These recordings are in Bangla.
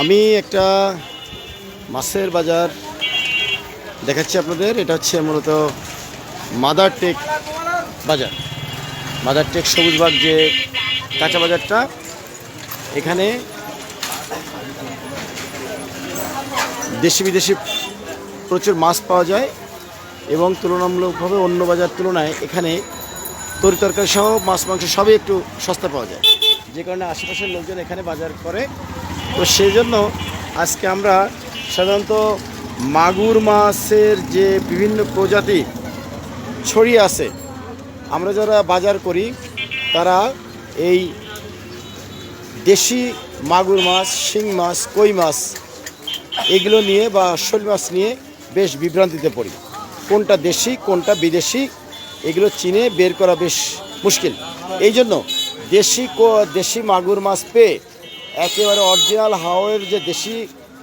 আমি একটা মাছের বাজার দেখাচ্ছি আপনাদের। এটা হচ্ছে মূলত মাদার টেক বাজার। মাদার টেক সবুজবাগ যে কাঁচা বাজারটা, এখানে দেশি বিদেশি প্রচুর মাছ পাওয়া যায় এবং তুলনামূলকভাবে অন্য বাজার তুলনায় এখানে তরি তরকারি সহ মাছ মাংস সবই একটু সস্তা পাওয়া যায়। যে কারণে আশেপাশের লোকজন এখানে বাজার করে। তো সেই জন্য আজকে আমরা সাধারণত মাগুর মাছের যে বিভিন্ন প্রজাতি ছড়িয়ে আছে, আমরা যারা বাজার করি, তারা এই দেশি মাগুর মাছ, শিং মাছ, কই মাছ, এগুলো নিয়ে বা শোল মাছ নিয়ে বেশ বিভ্রান্তিতে পড়ি। কোনটা দেশি, কোনটা বিদেশি, এগুলো চিনে বের করা বেশ মুশকিল। এই জন্য দেশি দেশি মাগুর মাছ পেয়ে একেবারে অরিজিনাল হাওয়ের যে দেশি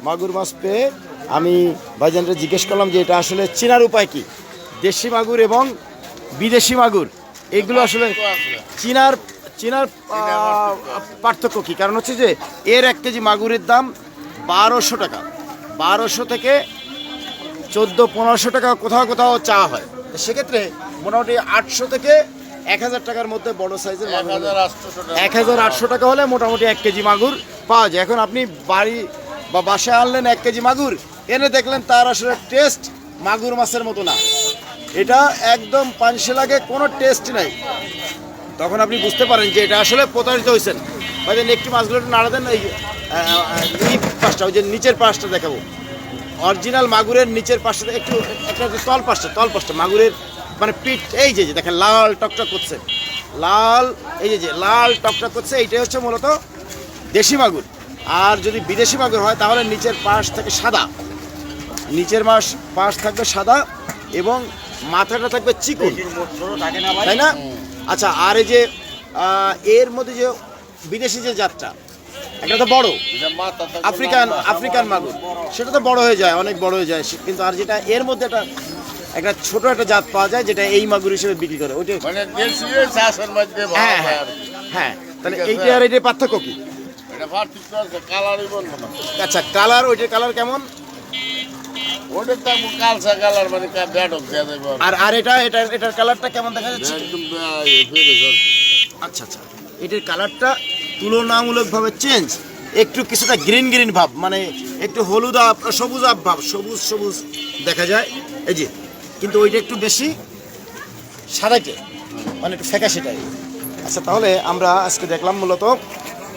মাগুর মাছ পেয়ে আমি ভাইজানরা জিজ্ঞেস করলাম যে এটা আসলে চেনার উপায় কি? দেশি মাগুর এবং বিদেশি মাগুর, এগুলো আসলে চিনার চিনার পার্থক্য কি? কারণ হচ্ছে যে এর এক কেজি মাগুরের দাম বারোশো টাকা। বারোশো থেকে চোদ্দ, পনেরোশো টাকা কোথাও কোথাও চা হয়। সেক্ষেত্রে মোটামুটি আটশো থেকে এক হাজার টাকার মধ্যে বড় সাইজের এক হাজার আটশো টাকা। হলে মোটামুটি এক কেজি মাগুর পাওয়া যায়। এখন আপনি বাড়ি বা বাসায় আনলেন এক কেজি মাগুর এনে দেখলেন তার আসলে টেস্ট মাগুর মাছের মতো না। এটা একদম পানসে লাগে কোনো টেস্ট নাই। তখন আপনি বুঝতে পারেন যে এটা আসলে প্রতারিত হয়েছেন। ভাইজান একটু মাছগুলো একটু নাড়া দেন এই পাশটা ওই যে নিচের পাশটা দেখাবো। অরিজিনাল মাগুরের নিচের পাশটা একটু একটা একটু তল পাশটা তল পাশটা মাগুরের মানে পিঠ, এই যে দেখেন, লাল টকটক করছে। লাল, এই যে লাল টকটক করছে, এইটাই হচ্ছে মূলত দেশি মাগুর। আর যদি বিদেশি মাগুর হয়, তাহলে নিচের পাশ থেকে সাদা। নিচের মাস, পাশ থাকবে সাদা এবং মাথাটা থাকবে চিকুন। তাই না? আচ্ছা আর এই যে এর মধ্যে যে বিদেশি যে জাতটা, একটা তো বড়। আফ্রিকান আফ্রিকান মাগুর। সেটা তো বড় হয়ে যায়, অনেক বড় হয়ে যায়। কিন্তু আর যেটা, এর মধ্যে একটা একটা ছোট একটা জাত পাওয়া যায় যেটা এই মাগুর হিসেবে বিক্রি করে। ওইটা মানে দেশি চাষের মধ্যে হ্যাঁ হয় হ্যাঁ আর হ্যাঁ। তাহলে এইটা আর এইটার পার্থক্য কি? এটা পার্থক্য বলব আচ্ছা কালার ওইটার কালার কেমন? ওটার কালসা কালার মানে ব্যাডক দেওয়া যাবে আর। এটা এটা এটার কালারটা কেমন দেখা যাচ্ছে? একদম। আচ্ছা আচ্ছা। এটার কালারটা তুলনামূলকভাবে চেঞ্জ একটু কিছুটা গ্রিন গ্রিন ভাব মানে একটু হলুদ সবুজ আপ ভাব সবুজ সবুজ দেখা যায়। এই যে কিন্তু ওইটা একটু বেশি সাদাকে মানে একটু ফ্যাকা সেটাই আচ্ছা তাহলে আমরা আজকে দেখলাম মূলত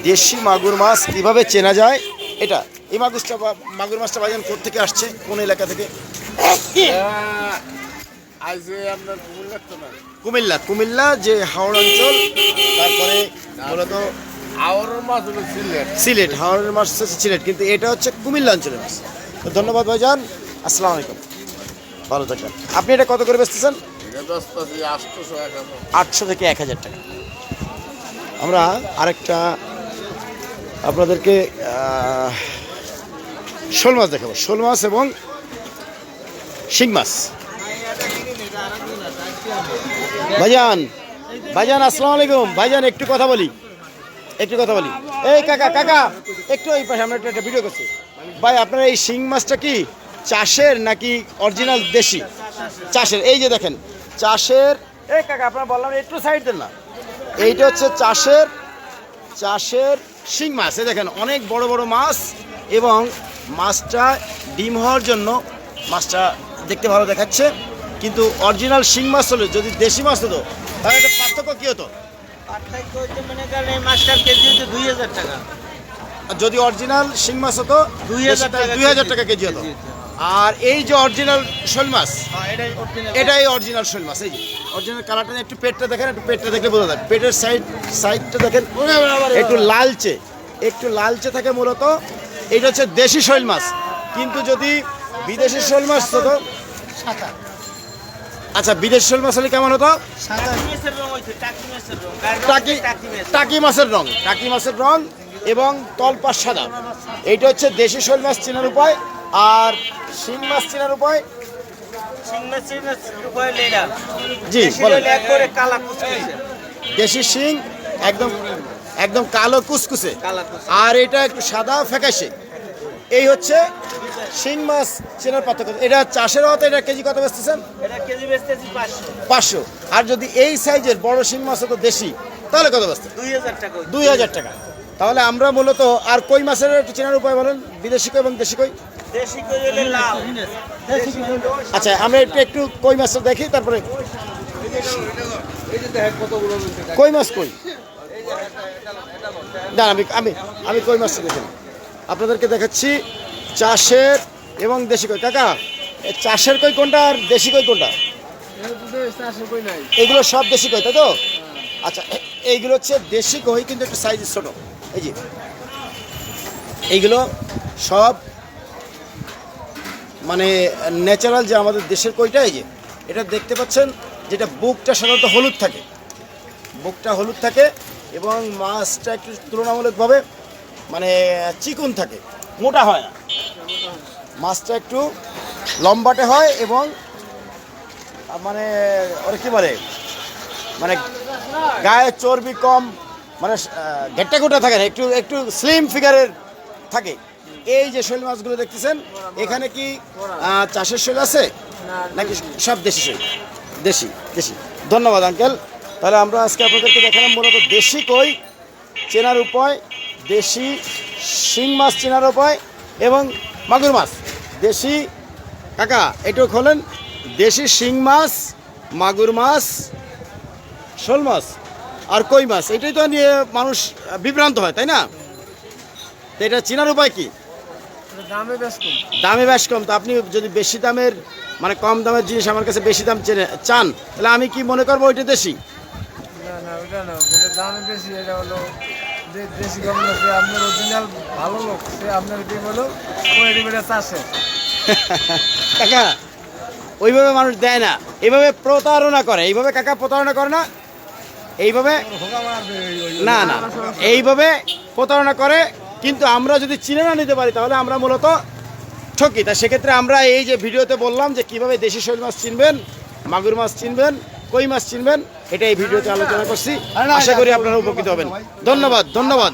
দেশি মাগুর মাছ কীভাবে চেনা যায়। এটা এই মাগুরটা মাগুর মাছটা বাজান থেকে আসছে? কোন এলাকা থেকে? কুমিল্লা কুমিল্লা যে হাওড় অঞ্চল তারপরে মূলত আওয়ার মাছ হলো সিলেট। সিলেট হাওড়ের মাছ হচ্ছে সিলেট কিন্তু এটা হচ্ছে কুমিল্লা অঞ্চলের মাছ। তো ধন্যবাদ ভাইজান আসসালামু আলাইকুম। ভালো থাকবেন আপনি এটা কত করে বেচতেছেন? আটশো থেকে এক হাজার টাকা। আমরা আরেকটা আপনাদেরকে শোল মাছ দেখাবো। শোল মাছ এবং শিং মাছ। ভাইজান ভাইজান আসসালামু আলাইকুম। ভাইজান একটু কথা বলি। একটু কথা বলি। এই কাকা কাকা একটু এই পাশে আমরা একটা- একটা ভিডিও করছি। ভাই আপনার এই শিং মাছটা কি? চাষের নাকি অরিজিনাল দেশি? চাষের এই যে দেখেন চাষের এই কাকা আপনার বললাম একটু সাইড দেন না। এইটা হচ্ছে চাষের চাষের শিং মাছ। এই দেখেন অনেক বড় বড় মাছ এবং মাছটা ডিম হওয়ার জন্য মাছটা দেখতে ভালো দেখাচ্ছে। কিন্তু অরিজিনাল শিং মাছ হলে যদি দেশি মাছ হতো তাহলে এটা পার্থক্য কী হতো? যদি অরিজিনাল শিং মাছ হতো দুই হাজার টাকা কেজি হতো। আর এই যে অরিজিনাল শোল মাছ এটাই এটাই অরিজিনাল শোল মাছ এই যে। অরিজিনাল কালারটা একটু পেটটা দেখেন একটু পেটটা দেখলে বোঝা যায়। পেটের সাইড সাইডটা দেখেন। একটু লালচে একটু লালচে থাকে মূলত। এটা হচ্ছে দেশি শৈল মাছ কিন্তু যদি বিদেশি শৈল মাছ হতো আচ্ছা বিদেশি শৈল মাছ হলে কেমন হতো? টাকি মাছের রং টাকি মাছের রং। টাকি টাকি মাছ। টাকি মাছের রং। টাকি মাছের রং এবং তলপাশ সাদা। এইটা হচ্ছে দেশি শৈল মাছ চেনার উপায়। আর শিং মাছ চেনার উপায়। জি দেশি শিং একদম একদম কালো কুসকুসে। আর এটা একটু সাদা ফ্যাকাশে। এই হচ্ছে শিং মাছ চেনার পার্থক্য। এটা চাষের হতো এটা কেজি কত বেচতেছেন? কেজি পাঁচশো। আর যদি এই সাইজের বড় শিং মাছ হতো দেশি তাহলে কত বেচতেন? দুই হাজার টাকা দুই হাজার টাকা। তাহলে আমরা মূলত আর কই মাছের একটু চেনার উপায় বলেন? বিদেশি কই এবং দেশি কই? আচ্ছা আমরা একটু একটু কই মাছটা দেখি তারপরে কই মাছ কই? না আমি আমি আমি কই মাছটা দেখি। আপনাদেরকে দেখাচ্ছি চাষের এবং দেশি কই। কাকা চাষের কই কোনটা আর দেশি কই কোনটা? এগুলো সব দেশি কই তাই তো? আচ্ছা এইগুলো হচ্ছে দেশি কই কিন্তু একটু সাইজ ছোট। এই যে এইগুলো সব মানে ন্যাচারাল যে আমাদের দেশের কইটা যে এটা দেখতে পাচ্ছেন, যেটা বুকটা সাধারণত হলুদ থাকে। বুকটা হলুদ থাকে এবং মাছটা একটু তুলনামূলকভাবে মানে চিকন থাকে, মোটা হয় না। মাছটা একটু লম্বাটে হয় এবং মানে ওরা কি বলে মানে গায়ে চর্বি কম মানে ঘেট্টা গোটা থাকে না, একটু একটু স্লিম ফিগারের থাকে। এই যে শৈল মাছগুলো দেখতেছেন, এখানে কি চাষের শৈল আছে? নাকি সব দেশি শৈল? দেশি দেশি। ধন্যবাদ, আঙ্কেল। তাহলে আমরা আজকে আপনাদেরকে দেখালাম মূলত দেশি কই, চেনার উপায়, দেশি শিং মাছ চেনার উপায় এবং মাগুর মাছ। দেশি, কাকা এটাও খোলেন। দেশি শিং মাছ, মাগুর মাছ, শোল মাছ আর কই মাছ, এটাই তো নিয়ে মানুষ বিভ্রান্ত হয়, তাই না? এটা চেনার উপায় কি? দামে বেশ কম। তো আপনি যদি বেশি দামের মানে কম দামের জিনিস আমার কাছে বেশি দাম চেনে চান তাহলে আমি কি মনে করব ওইটা দেশি? কাকা ওইভাবে মানুষ দেয় না এইভাবে প্রতারণা করে এইভাবে কাকা প্রতারণা করে না? এইভাবে না না এইভাবে প্রতারণা করে কিন্তু আমরা যদি চিনে না নিতে পারি তাহলে আমরা মূলত ঠকি। তা সেক্ষেত্রে আমরা এই যে ভিডিওতে বললাম যে কীভাবে দেশি শৈল মাছ চিনবেন মাগুর মাছ চিনবেন কই মাছ চিনবেন এটা এই ভিডিওতে আলোচনা করছি। আশা করি আপনারা উপকৃত হবেন। ধন্যবাদ ধন্যবাদ।